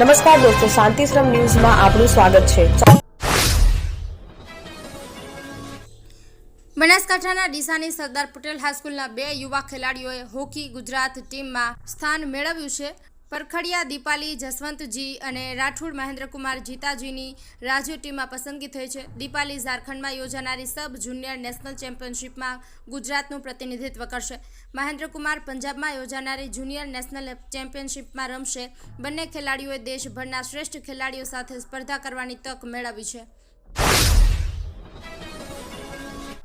નમસ્કાર દોસ્તો શાંતિશ્રમ ન્યૂઝમાં આપનું સ્વાગત છે. બનાસકાંઠાના ડીસાની સરદાર પટેલ હાઈસ્કૂલના બે યુવા ખેલાડીઓએ હોકી ગુજરાત ટીમમાં સ્થાન મેળવ્યું છે. પરખડિયા, દીપાલી, જસવંતજી અને રાઠોડ મહેન્દ્રકુમાર જીતાજીની રાજ્ય ટીમમાં પસંદગી થઈ છે. દીપાલી ઝારખંડમાં યોજાનારી સબ જુનિયર નેશનલ ચેમ્પિયનશિપમાં ગુજરાતનું પ્રતિનિધિત્વ કરશે. મહેન્દ્રકુમાર પંજાબમાં યોજાનારી જુનિયર નેશનલ ચેમ્પિયનશિપમાં રમશે. બંને ખેલાડીઓએ દેશભરના શ્રેષ્ઠ ખેલાડીઓ સાથે સ્પર્ધા કરવાની તક મેળવી છે.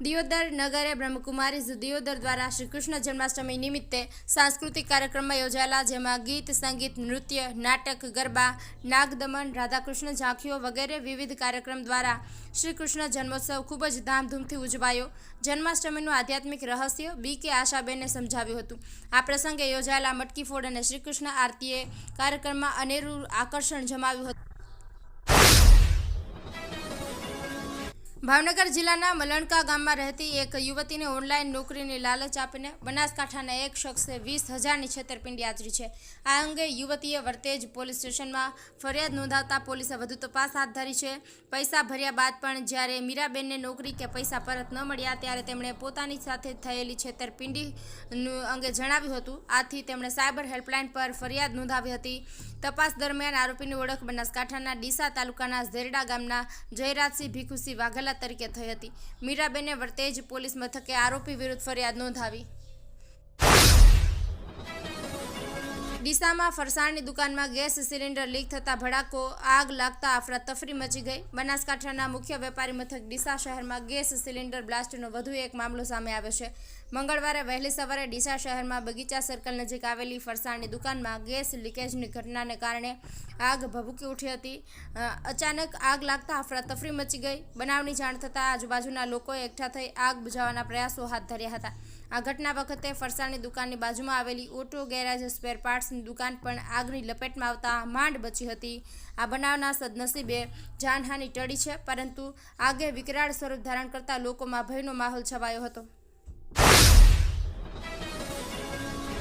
દિયોદર નગરે બ્રહ્મકુમારી દિયોદર દ્વારા શ્રી કૃષ્ણ જન્માષ્ટમી નિમિત્તે સાંસ્કૃતિક કાર્યક્રમમાં યોજાયેલા, જેમાં ગીત, સંગીત, નૃત્ય, નાટક, ગરબા, નાગદમન, રાધાકૃષ્ણ ઝાંખીઓ વગેરે વિવિધ કાર્યક્રમ દ્વારા શ્રી કૃષ્ણ જન્મોત્સવ ખૂબ જ ધામધૂમથી ઉજવાયો. જન્માષ્ટમીનું આધ્યાત્મિક રહસ્ય બી કે આશાબેને સમજાવ્યું હતું. આ પ્રસંગે યોજાયેલા મટકી ફોડ અને શ્રીકૃષ્ણ આરતીએ કાર્યક્રમમાં અનેરું આકર્ષણ જમાવ્યું હતું. ભાવનગર જિલ્લાના મલણકા ગામમાં રહેતી એક યુવતીને ઓનલાઈન નોકરીની લાલચ આપીને બનાસકાંઠાના એક શખ્સે વીસ હજારની છેતરપિંડી આચરી છે. આ અંગે યુવતીએ વર્તેજ પોલીસ સ્ટેશનમાં ફરિયાદ નોંધાવતા પોલીસે વધુ તપાસ હાથ ધરી છે. પૈસા ભર્યા બાદ પણ જ્યારે મીરાબેનને નોકરી કે પૈસા પરત ન મળ્યા ત્યારે તેમણે પોતાની સાથે થયેલી છેતરપિંડી અંગે જણાવ્યું હતું. આથી તેમણે સાયબર હેલ્પલાઇન પર ફરિયાદ નોંધાવી હતી. તપાસ દરમિયાન આરોપીની ઓળખ બનાસકાંઠાના ડીસા તાલુકાના ઝેરડા ગામના જયરાજસિંહ ભીખુસિંહ વાઘેલા તરીકે થઈ હતી. મીરાબેને વર્તેજ પોલીસ મથકે આરોપી વિરુદ્ધ ફરિયાદ નોંધાવી. ડીસામાં ફરસાણની દુકાનમાં ગેસ સિલિન્ડર લીક થતા ભડાકો આગ લાગતા અફરાતફરી મચી ગઈ. બનાસકાંઠાના મુખ્ય વેપારી મથક ડીસા શહેરમાં ગેસ સિલિન્ડર બ્લાસ્ટનો વધુ એક મામલો સામે આવ્યો છે. મંગળવારે વહેલી સવારે ડીસા શહેરમાં બગીચા સર્કલ નજીક આવેલી ફરસાણની દુકાનમાં ગેસ લીકેજની ઘટનાને કારણે આગ ભભૂકી ઉઠી હતી. અચાનક આગ લાગતા અફરાતફરી મચી ગઈ. બનાવની જાણ થતાં આજુબાજુના લોકોએ એકઠા થઈ આગ બુઝાવવાના પ્રયાસો હાથ ધર્યા હતા. આ ઘટના વખતે ફરસાણની દુકાનની બાજુમાં આવેલી ઓટો ગેરેજ સ્પેર પાર્ટ્સની દુકાન પણ આગની લપેટમાં આવતા માંડ બચી હતી. આ બનાવના સદનસીબે જાનહાની ટળી છે, પરંતુ આગે વિકરાળ સ્વરૂપ ધારણ કરતા લોકોમાં ભયનો માહોલ છવાયો હતો.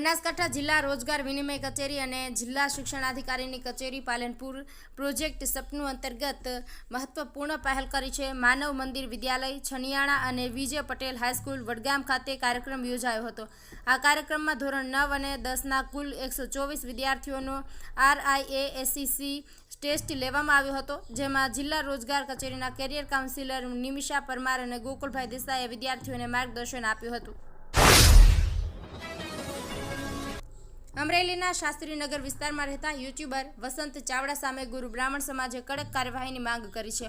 Banaskantha જિલ્લા રોજગાર વિનિમય કચેરી અને જિલ્લા શિક્ષણાધિકારીની કચેરી પાલનપુર પ્રોજેક્ટ સપનું અંતર્ગત મહત્વપૂર્ણ પહેલ કરી છે. માનવ મંદિર વિદ્યાલય, છનિયાણા અને વિજય પટેલ હાઈસ્કૂલ વડગામ ખાતે કાર્યક્રમ યોજાયો હતો. આ કાર્યક્રમમાં ધોરણ નવ અને દસના કુલ એકસો ચોવીસ વિદ્યાર્થીઓનો આરઆઈએએસસીસી ટેસ્ટ લેવામાં આવ્યો હતો, જેમાં જિલ્લા રોજગાર કચેરીના કેરિયર કાઉન્સિલર નિમિષા પરમાર અને ગોકુલભાઈ દેસાઈએ વિદ્યાર્થીઓને માર્ગદર્શન આપ્યું હતું. અમરેલીના શાસ્ત્રીનગર વિસ્તારમાં રહેતા યુટ્યુબર વસંત ચાવડા સામે ગુરુ બ્રાહ્મણ સમાજે કડક કાર્યવાહીની માંગ કરી છે.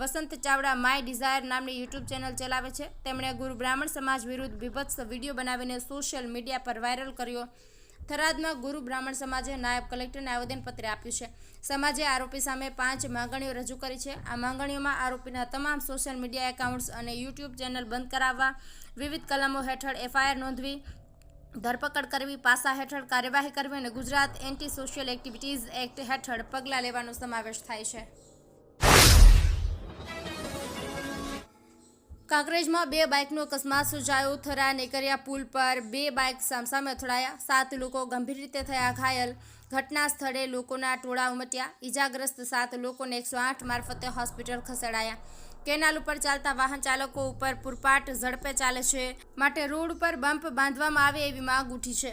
વસંત ચાવડા માય ડિઝાયર નામની યુટ્યુબ ચેનલ ચલાવે છે. તેમણે ગુરુ બ્રાહ્મણ સમાજ વિરુદ્ધ બીભત્સ વીડિયો બનાવીને સોશિયલ મીડિયા પર વાયરલ કર્યો. થરાદમાં ગુરુ બ્રાહ્મણ સમાજે નાયબ કલેક્ટરને આવેદનપત્ર આપ્યું છે. સમાજે આરોપી સામે પાંચ માંગણીઓ રજૂ કરી છે. આ માંગણીઓમાં આરોપીના તમામ સોશિયલ મીડિયા એકાઉન્ટ્સ અને યુટ્યુબ ચેનલ બંધ કરાવવા, વિવિધ કલમો હેઠળ એફઆઈઆર નોંધવી ધરપકડ કરવી, પાસા હેઠળ કાર્યવાહી કરવી અને Gujarat anti social activities act હેઠળ પગલાં લેવાનો સમાવેશ થાય છે. કાંકરેજમાં બે બાઇકનો અકસ્માત સર્જાયો થરા નેકરિયા પુલ પર બે બાઇક સામસામે અથડાયા. સાત લોકો ગંભીર રીતે થયા ઘાયલ. ઘટના સ્થળે લોકોના ટોળા ઉમટ્યા. ઇજાગ્રસ્ત સાત લોકોને એકસો આઠ મારફતે હોસ્પિટલ ખસેડાયા. કેનાલ ઉપર ચાલતા વાહન ચાલકો ઉપર પૂરપાટ ઝડપે ચાલે છે. માટે રોડ ઉપર બમ્પ બાંધવામાં આવે એવી માંગ ઉઠી છે.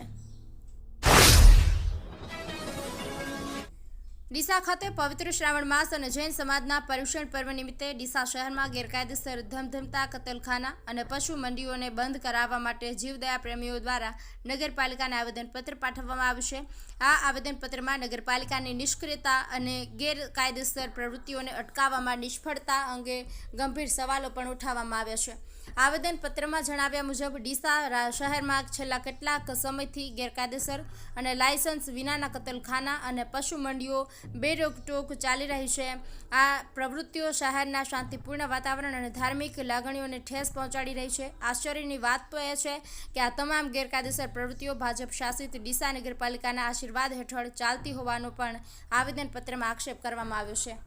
ડીસા ખાતે પવિત્ર શ્રાવણ માસ અને જૈન સમાજના પર્યુષણ પર્વ નિમિત્તે ડીસા શહેરમાં ગેરકાયદેસર ધમધમતા, કતલખાના અને પશુ મંડીઓને બંધ કરાવવા માટે જીવદયા પ્રેમીઓ દ્વારા નગરપાલિકાને આવેદનપત્ર પાઠવવામાં આવ્યું છે. આ આવેદનપત્રમાં નગરપાલિકાની નિષ્ક્રિયતા અને ગેરકાયદેસર પ્રવૃત્તિઓને અટકાવવામાં નિષ્ફળતા અંગે ગંભીર સવાલો પણ ઉઠાવવામાં આવ્યા છે. આવેદનપત્રમાં જણાવ્યા મુજબ, ડીસા શહેરમાં છેલ્લા કેટલાક સમયથી ગેરકાયદેસર અને લાયસન્સ વિનાના કતલખાના અને પશુ મંડીઓ બેરોકટોક ચાલી રહી છે. આ પ્રવૃત્તિઓ શહેરના શાંતિપૂર્ણ વાતાવરણ અને ધાર્મિક લાગણીઓને ઠેસ પહોંચાડી રહી છે. આશ્ચર્યની વાત તો એ છે કે આ તમામ ગેરકાયદેસર પ્રવૃત્તિઓ ભાજપ શાસિત ડીસા નગરપાલિકાના આશીર્વાદ હેઠળ ચાલતી હોવાનો પણ આવેદનપત્રમાં આક્ષેપ કરવામાં આવ્યો છે.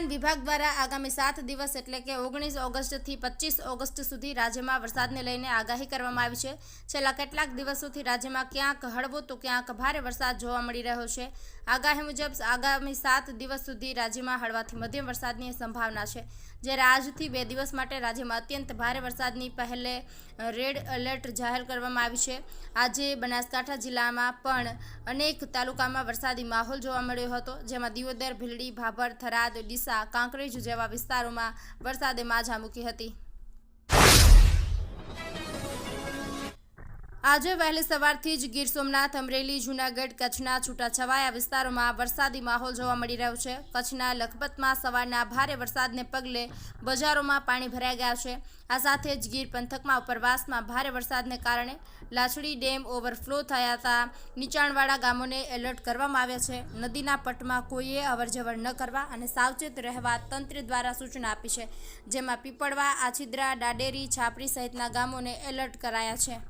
હવામાન વિભાગ દ્વારા આગામી સાત દિવસ એટલે કે ઓગણીસ ઓગસ્ટથી પચીસ ઓગસ્ટ સુધી રાજ્યમાં વરસાદને લઈને આગાહી કરવામાં આવી છે. છેલ્લા કેટલાક દિવસોથી રાજ્યમાં ક્યાંક હળવો તો ક્યાંક ભારે વરસાદ જોવા મળી રહ્યો છે. આગાહી મુજબ આગામી સાત દિવસ સુધી રાજ્યમાં હળવાથી મધ્યમ વરસાદની સંભાવના છે. જ્યારે આજથી બે દિવસ માટે રાજ્યમાં અત્યંત ભારે વરસાદની પહેલે રેડ એલર્ટ જાહેર કરવામાં આવી છે. આજે બનાસકાંઠા જિલ્લામાં પણ અનેક તાલુકામાં વરસાદી માહોલ જોવા મળ્યો હતો, જેમાં દિયોદર, ભીલડી, ભાભર, થરાદ, ડીસા, કાંકરેજ જેવા વિસ્તારોમાં વરસાદે માજા મૂકી હતી. આજે વહેલી સવારથી જ ગીર સોમનાથ, અમરેલી, જૂનાગઢ, કચ્છના છૂટાછવાયા વિસ્તારોમાં વરસાદી માહોલ જોવા મળી રહ્યો છે. કચ્છના લખપતમાં સવારના ભારે વરસાદને પગલે બજારોમાં પાણી ભરાઈ ગયા છે. આ સાથે જ ગીર પંથકમાં ઉપરવાસમાં ભારે વરસાદને કારણે લાછડી ડેમ ઓવરફ્લો થયા હતા. નીચાણવાળા ગામોને એલર્ટ કરવામાં આવ્યા છે. નદીના પટમાં કોઈએ અવરજવર ન કરવા અને સાવચેત રહેવા તંત્ર દ્વારા સૂચના આપી છે, જેમાં પીપળવા, આછિદ્રા દાડેરી છાપરી સહિતના ગામોને એલર્ટ કરાયા છે.